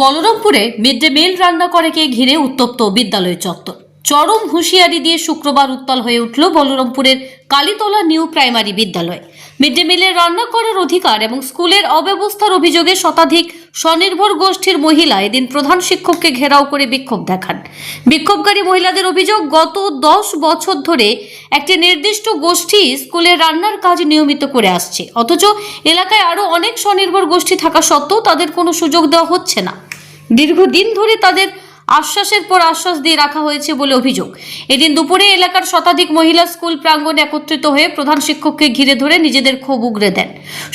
বলরামপুরে mid day meal রান্না করাকে ঘিরে উত্তপ্ত বিদ্যালয় চত্বর। চরম হুঁশিয়ারি দিয়ে শুক্রবার উত্তাল হয়ে উঠল বলরামপুরের কালীতলা নিউ প্রাইমারি বিদ্যালয়। মিড ডে মিলের রান্না করার অধিকার এবং স্কুলের অব্যবস্থার অভিযোগে শতাধিক স্বনির্ভর গোষ্ঠীর মহিলা এদিন প্রধান শিক্ষককে ঘেরাও করে বিক্ষোভ দেখান। বিক্ষোভকারী মহিলাদের অভিযোগ, গত দশ বছর ধরে একটি নির্দিষ্ট গোষ্ঠী স্কুলের রান্নার কাজ নিয়মিত করে আসছে। অথচ এলাকায় আরও অনেক স্বনির্ভর গোষ্ঠী থাকা সত্ত্বেও তাদের কোনো সুযোগ দেওয়া হচ্ছে না। দীর্ঘদিন ধরে তাদের আশ্বাসের পর আশ্বাস দিয়ে রাখা হয়েছে বলে অভিযোগ। এদিন দুপুরে এলাকার শতাধিক মহিলা স্কুল প্রাঙ্গণে একত্রিত হয়ে প্রধান শিক্ষককে ঘিরে ধরে নিজেদের ক্ষোভ উগরে দেন।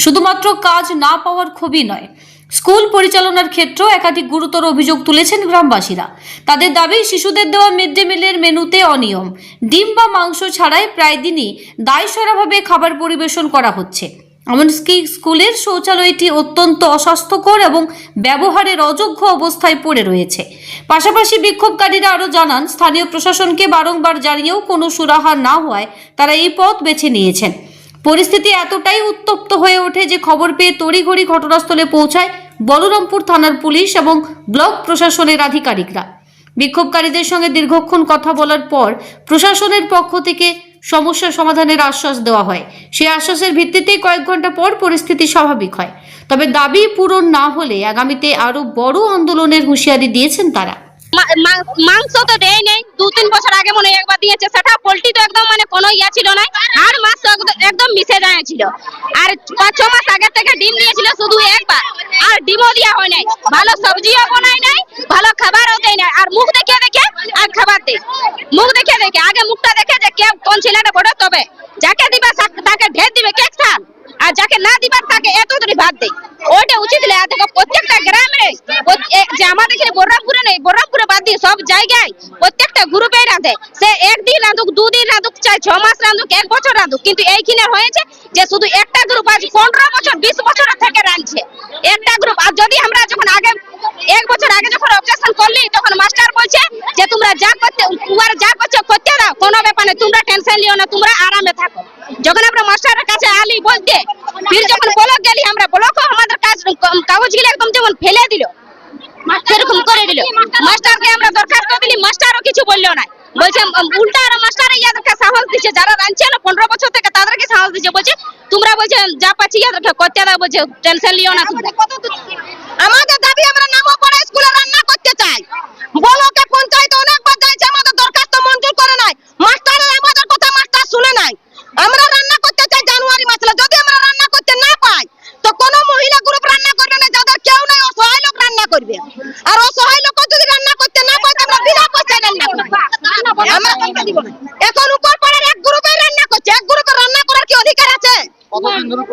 শুধুমাত্র কাজ না পাওয়ার ক্ষোভই নয়, স্কুল পরিচালনার ক্ষেত্রেও একাধিক গুরুতর অভিযোগ তুলেছেন গ্রামবাসীরা। তাদের দাবি, শিশুদের দেওয়া মিড ডে মিলের মেনুতে অনিয়ম। ডিম বা মাংস ছাড়াই প্রায় দিনই দায়সারাভাবে খাবার পরিবেশন করা হচ্ছে। এমনকি স্কুলের শৌচালয়টি অত্যন্ত অস্বাস্থ্যকর এবং ব্যবহারের অযোগ্য অবস্থায় পড়ে রয়েছে। পাশাপাশি বিক্ষোভকারীরা আরও জানান, স্থানীয় প্রশাসনকে বারংবার জানিয়েও কোনো সুরাহা না হওয়ায় তারা এই পথ বেছে নিয়েছেন। পরিস্থিতি এতটাই উত্তপ্ত হয়ে ওঠে যে খবর পেয়ে তড়িঘড়ি ঘটনাস্থলে পৌঁছায় বলরামপুর থানার পুলিশ এবং ব্লক প্রশাসনের আধিকারিকরা। বিক্ষোভকারীদের সঙ্গে দীর্ঘক্ষণ কথা বলার পর প্রশাসনের পক্ষ থেকে সমস্যা সমাধানের আশ্বাস দেওয়া হয়। সেই আশ্বাসের ভিত্তিতেই কয়েক ঘণ্টা পর পরিস্থিতি স্বাভাবিক হয়। তবে দাবি পূরণ না হলে আগামীতে আরও বড় আন্দোলনের হুঁশিয়ারি দিয়েছেন তারা। মাংস তো দেয় নেই। দু তিন বছর আগে মনে একবার দিয়েছে। সেটা পোল্ট্রি তো একদম মানে কোনো ইয়া ছিল না। আর মাছ একদম- মিশে ছিল। আর পাঁচ, ছ মাস আগে থেকে ডিম দিয়েছিল শুধু একবার। আর ডিমও দেওয়া হয় নাই। ভালো সবজিও বানায় নাই, ভালো খাবারও দেয় নাই। আর মুখ দেখে দেখে আর খাবার দেয় মুখ দেখে দেখে আগে মুখটা দেখে যে কে কোন ছেলেটা বড় তবে যাকে দিবে সা- তাকে ঢের দিবে কেক খান আর যাকে না দিবার তাকে এত ধরে ভাত দেয় ওইটা উচিত নয়। আর দেখো প্রত্যেকটা গ্রামে প্রত- এ- যে আমাদের এখানে নেই বর্রামপুরে বাদ দিয়ে সব জায়গায় প্রত্যেকটা গ্রুপে রাঁধে। সে একদিন রাঁধুক, দুদিন রাঁধুক চাই ছ মাস রাঁধুক, এক বছর রাঁধুক। কিন্তু এইখানে হয়েছে যে শুধু একটা গ্রুপ আজ পনেরো বছর, বিশ বছর থেকে রাঁধছে। একটা গ্রুপ আর যদি আমরা যখন আগে, এক বছর আগে যখন অবজেকশন করলি, তখন মাস্টার বলছে যে তোমরা যা করতে উয়ার যা করছে করতে দাও, কোনো ব্যাপার নেই, তোমরা টেনশন লিও না, তোমরা আরামে থাকো। যখন আমরা মাস্টারের কাছে আলি বলতে, ফির যখন ব্লক গেলি, আমরা ব্লকও আমাদের কাজ, কাগজগুলো একদম যেমন ফেলে দিল সেরকম করে দিল। মাস্টারকে আমরা দরখাস্ত দিলি মাস্টারও কিছু বলল না। বলছে উল্টা আর মাস্টার ইয়াদেরকে সাহস দিচ্ছে যারা রাঁধছিল পনেরো বছর থেকে তাদেরকে সাহস দিচ্ছে। বলছে তোমরা বলছে যা পাচ্ছি ইয়াদেরকে করতে দাও। বলছে টেনশন লিও না আমাদের দাবি আমরা নামও পড়ে স্কুলে রান্না করতে চাই বলকে পঞ্চায়েত অনেকবার যাইছে আমাদের দরখাস্ত মঞ্জুর করে নাই মাস্টারের আমাদের কথা মাস্টার শুনে নাই আমরা রান্না করতে চাই জানুয়ারি মাসে যদি আমরা রান্না করতে না পাই তো কোনো মহিলা গ্রুপ রান্না করবে না যাদের কেউ নাই অসহায় লোক রান্না করবে আর অসহায় লোক যদি রান্না করতে না পায় তো আমরা বিনা পয়সায় রান্না করব আমরা এখন উপর পাড়ার এক গ্রুপে রান্না করছে এক গ্রুপে রান্না করার কি অধিকার আছে রান্না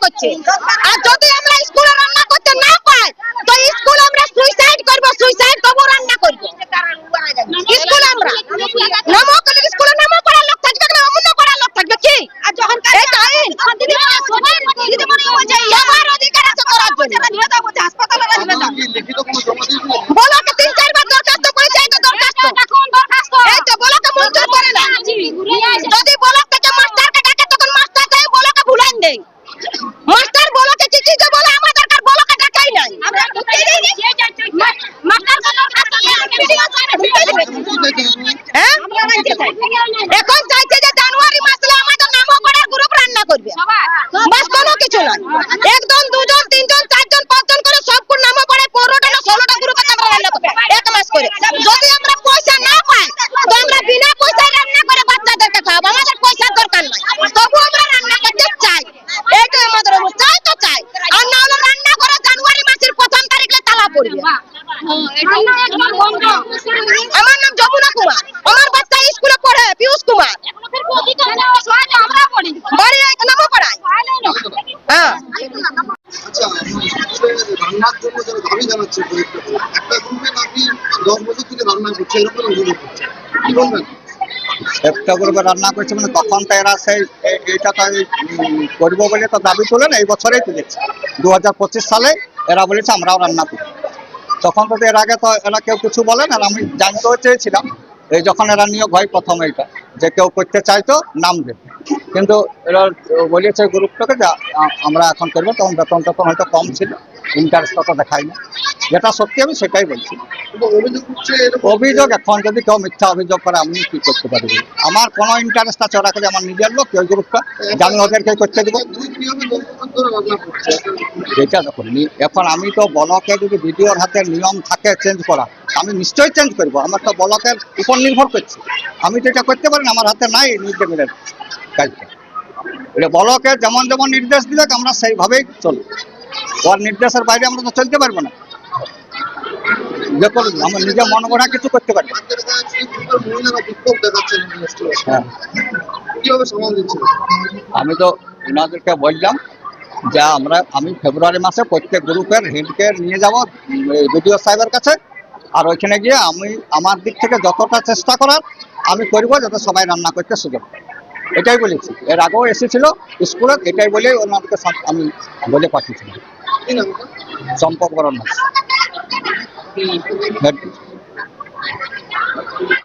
করছে। আর যদি আমরা করবে বাস কোনো কিছু নয় একজন মানে এরা কেউ কিছু বলেন আর আমি জানতেও চেয়েছিলাম যখন এরা নিয়োগ হয় প্রথম এইটা যে কেউ করতে চাইতো, নাম কিন্তু এরা বলেছে গ্রুপটাকে আমরা এখন করব, তখন বেতন টেতন হয়তো কম ছিল ইন্টারেস্ট তত দেখায় না যেটা সত্যি আমি সেটাই বলছি। অভিযোগ এখন যদি কেউ মিথ্যা অভিযোগ করে আমি কি করতে পারব আমার কোনো ইন্টারেস্ট আছে ওরা কাছে আমার নিজের লোক কেউ গ্রুপটা আমি ওদেরকে করতে দেবো। এটা দেখুন নি- এখন আমি তো বলকে যদি বিডিওর হাতে নিয়ম থাকে চেঞ্জ করা আমি নিশ্চয়ই চেঞ্জ করব। আমার তো বলকের উপর নির্ভর করছে। আমি তো এটা করতে পারি না আমার হাতে নাই মিড ডে মিলের কাজটা এটা বলকে যেমন যেমন নির্দেশ দিলে আমরা সেইভাবেই চলব। ওর নির্দেশের বাইরে আমরা তো চলতে পারব না। যে করুন আমার নিজে মন গড়া কিছু করতে পারব। অনুষ্ঠানে। হ্যাঁ। আমি তো ওনাদেরকে বললাম যে আমরা আমি ফেব্রুয়ারি মাসে প্রত্যেক গ্রুপের হেডকে নিয়ে যাব বিডিও সাহেবের কাছে। আর ওইখানে গিয়ে আমি আমার দিক থেকে যতটা চেষ্টা করার আমি করব যাতে সবাই রান্না করতে সুযোগ এটাই বলেছি। এর আগেও এসেছিল স্কুলে এটাই বলেই ওনাদেরকে আমি বলে পাঠিয়েছিলাম। কি নাম